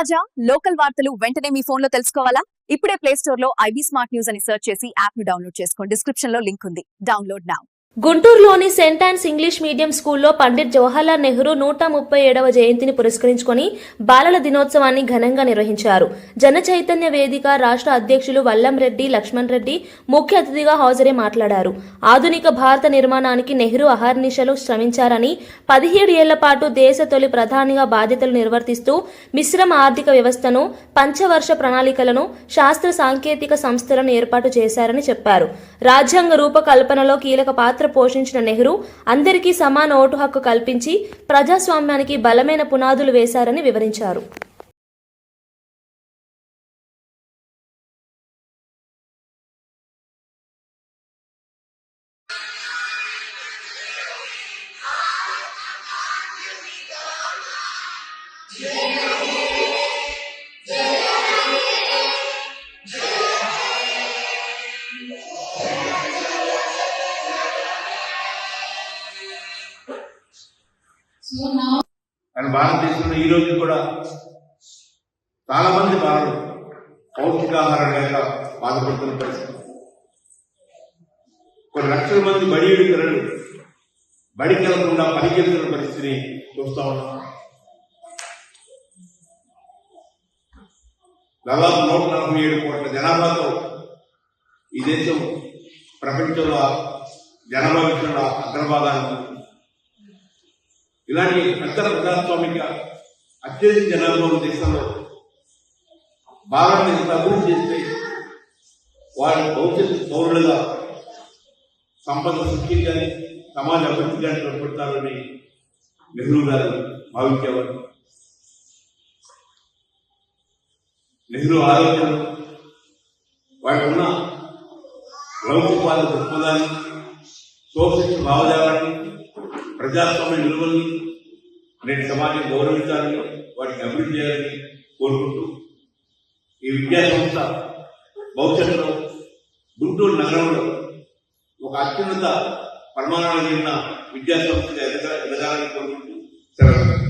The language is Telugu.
తాజా లోకల్ వార్తలు వెంటనే మీ ఫోన్లో తెలుసుకోవాలా? ఇప్పుడే ప్లే స్టోర్లో ఐబీ స్మార్ట్ న్యూస్ అని సెర్చ్ చేసి యాప్ను డౌన్లోడ్ చేసుకోండి. డిస్క్రిప్షన్లో లింక్ ఉంది. డౌన్లోడ్ నా. గుంటూరులోని సెంట్ ఆన్స్ ఇంగ్లీష్ మీడియం స్కూల్లో పండిట్ జవహర్లాల్ నెహ్రూ నూట ముప్పై ఏడవ జయంతిని పురస్కరించుకొని బాలల దినోత్సవాన్ని ఘనంగా నిర్వహించారు. జన చైతన్య వేదిక రాష్ట్ర అధ్యక్షులు వల్లం రెడ్డి లక్ష్మణ్ రెడ్డి ముఖ్య అతిథిగా హాజరై మాట్లాడారు. ఆధునిక భారత నిర్మాణానికి నెహ్రూ అహర్నిశలు శ్రమించారని పదిహేడు ఏళ్ళ పాటు దేశ తొలి ప్రధానిగా బాధ్యతలు నిర్వర్తిస్తూ మిశ్రమ ఆర్థిక వ్యవస్థను పంచవర్ష ప్రణాళికలను శాస్త్ర సాంకేతిక సంస్థలను ఏర్పాటు చేశారని చెప్పారు. రాజ్యాంగ రూపకల్పనలో కీలక పాత్ర పోషించిన నెహ్రూ అందరికీ సమాన ఓటు హక్కు కల్పించి ప్రజాస్వామ్యానికి బలమైన పునాదులు వేశారని వివరించారు. కానీ భారతదేశంలో ఈ రోజు కూడా చాలా మంది బాలలు పౌష్టికాహారం లేక బాధపడుతున్న పరిస్థితి కొన్ని లక్షల మంది బడి పిల్లలు బడికి వెళ్ళకుండా పనికి పరిస్థితిని చూస్తా ఉన్నాం దాదాపు నూట నలభై ఏడు కోట్ల జనాభాతో ఈ దేశం ప్రపంచంలో జనాభా విషయంలో అగ్రభాగాన్ని ఉంది. ఇలాంటి పెద్ద ప్రజాస్వామిక అత్యధిక జనాభా ఉన్న దేశంలో భారత్ ఇంత అభివృద్ధి చేస్తే వారి భవిష్యత్తు పౌరులుగా సంపద సృష్టించాలి సమాజ అభివృద్ధి గాని తోడ్పడతారని నెహ్రూ గారు భావించేవారు. నెహ్రూ ఆలోచన వాటి ఉన్న లౌకికవాద దృక్పథాన్ని సోషలిస్ట్ భావజాలాన్ని ప్రజాస్వామ్య విలువల్ని నేటి సమాజం గౌరవించాలని వాటిని అభివృద్ధి చేయాలని కోరుకుంటూ ఈ విద్యా సంస్థ భవిష్యత్తులో గుంటూరు నగరంలో ఒక అత్యున్నత ప్రమాణాలు కలిగిన విద్యా సంస్థగా ఎదగాలని కోరుకుంటూ సెలవు.